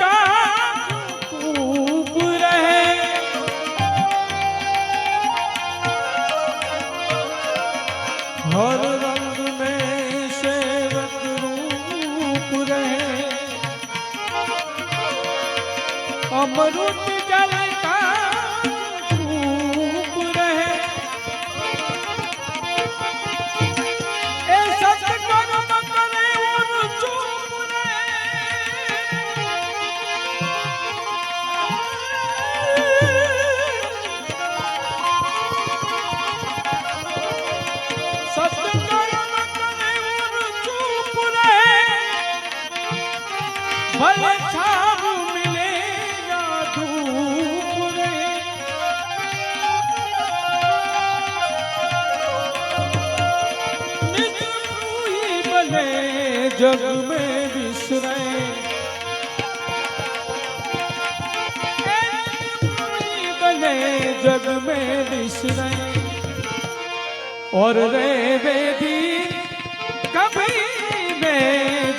का खूब रहे हर रंग में सेवक रूप रहे अमृत भले छाव मिले या धूप रहे निज रूही बने जग में विसरे ए निज रूही बने जग में विसरे और रे वेदी कभी में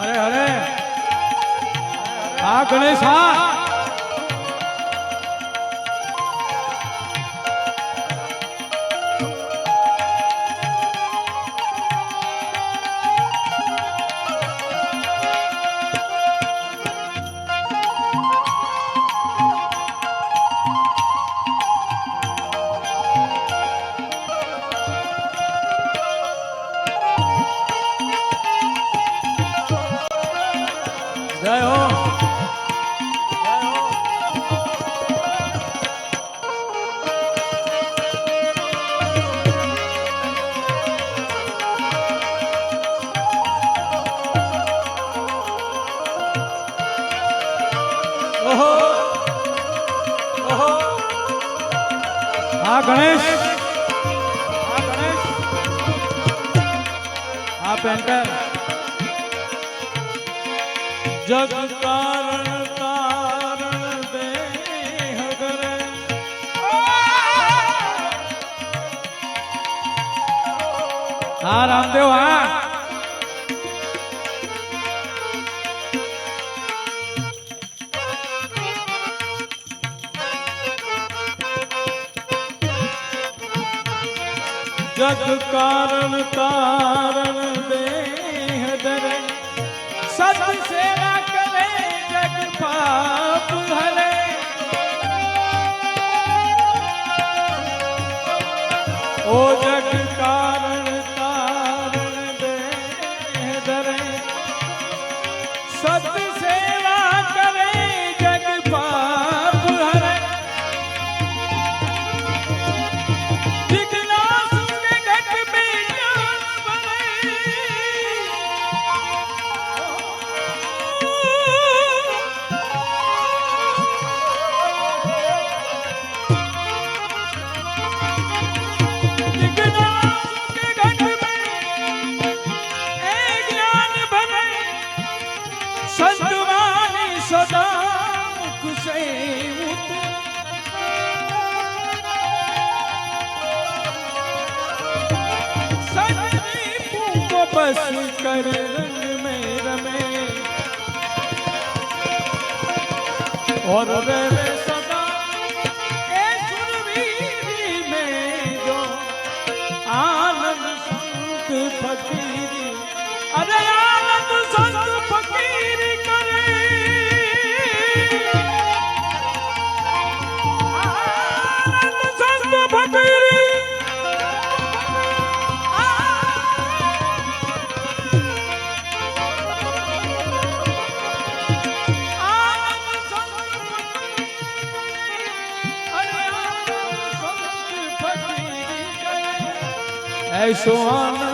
હરે હરે. આ ગણેશ હા. હો ગણેશ. હા ગણેશ. હા પેન્ટર. જગ કારણ કારણ દેહ ધરે હા રામદેવ હા જગ કારણ તારણ ઓ જગ કારણ बस कर रंग में रमे और रवे સોના